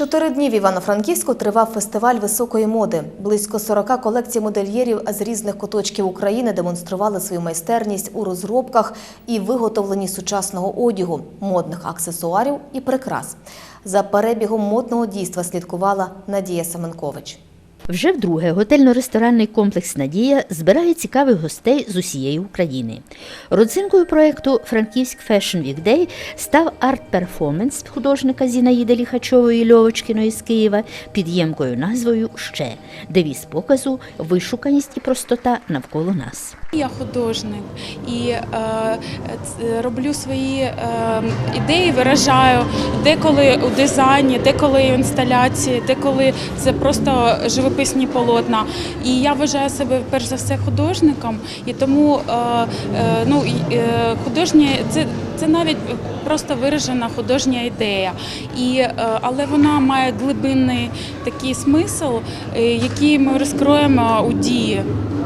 Чотири дні в Івано-Франківську тривав фестиваль високої моди. Близько 40 колекцій модельєрів з різних куточків України демонстрували свою майстерність у розробках і виготовленні сучасного одягу, модних аксесуарів і прикрас. За перебігом модного дійства слідкувала Надія Семенкович. Вже вдруге готельно-ресторанний комплекс Надія збирає цікавих гостей з усієї України. Родзинкою проєкту Франківськ Fashion Week Day став арт-перформанс художника Зінаїди Ліхачової Льовочкіної з Києва під ємкою назвою Ще девіз показу вишуканість і простота навколо нас. Я художник і е, роблю свої е, ідеї, виражаю деколи у дизайні, деколи в інсталяції, деколи це просто живописні полотна. І я вважаю себе перш за все художником, і тому е, е, ну, е, художнє це, це навіть просто виражена художня ідея. І, але вона має глибинний такий смисл, який ми розкроємо у дії.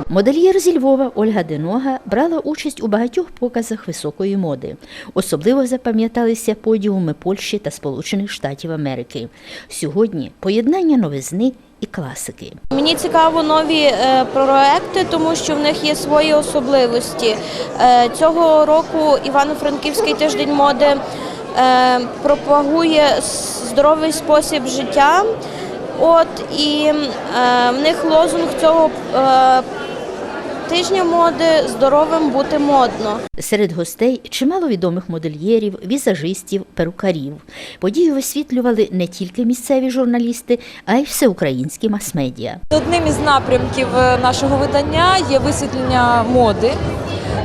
Модельєр зі Львова Ольга Денога брала участь у багатьох показах високої моди. Особливо запам'яталися подіуми Польщі та Сполучених Штатів Америки. Сьогодні поєднання новизни і класики. Мені цікаво нові е, проекти, тому що в них є свої особливості. Е, цього року Івано-Франківський тиждень моди е, пропагує здоровий спосіб життя. От і в них лозунг цього тижня моди здоровим бути модно. Серед гостей чимало відомих модельєрів, візажистів, перукарів. Подію висвітлювали не тільки місцеві журналісти, а й всеукраїнські мас-медіа. Одним із напрямків е, нашого видання є висвітлення моди.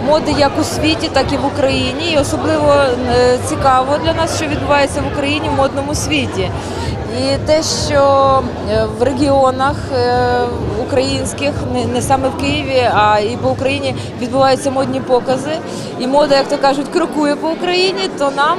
Моди як у світі, так і в Україні. І особливо е, цікаво для нас, що відбувається в Україні в модному світі. І те, що е, в регіонах е, українських, не, саме в Києві, а і по Україні відбуваються модні покази. І мода, як то кажуть, крокує по Україні, то нам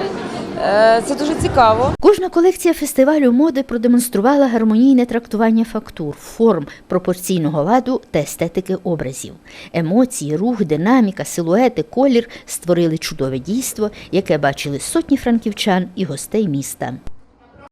це дуже цікаво. Кожна колекція фестивалю моди продемонструвала гармонійне трактування фактур, форм, пропорційного ладу та естетики образів. Емоції, рух, динаміка, силуети, колір створили чудове дійство, яке бачили сотні франківчан і гостей міста.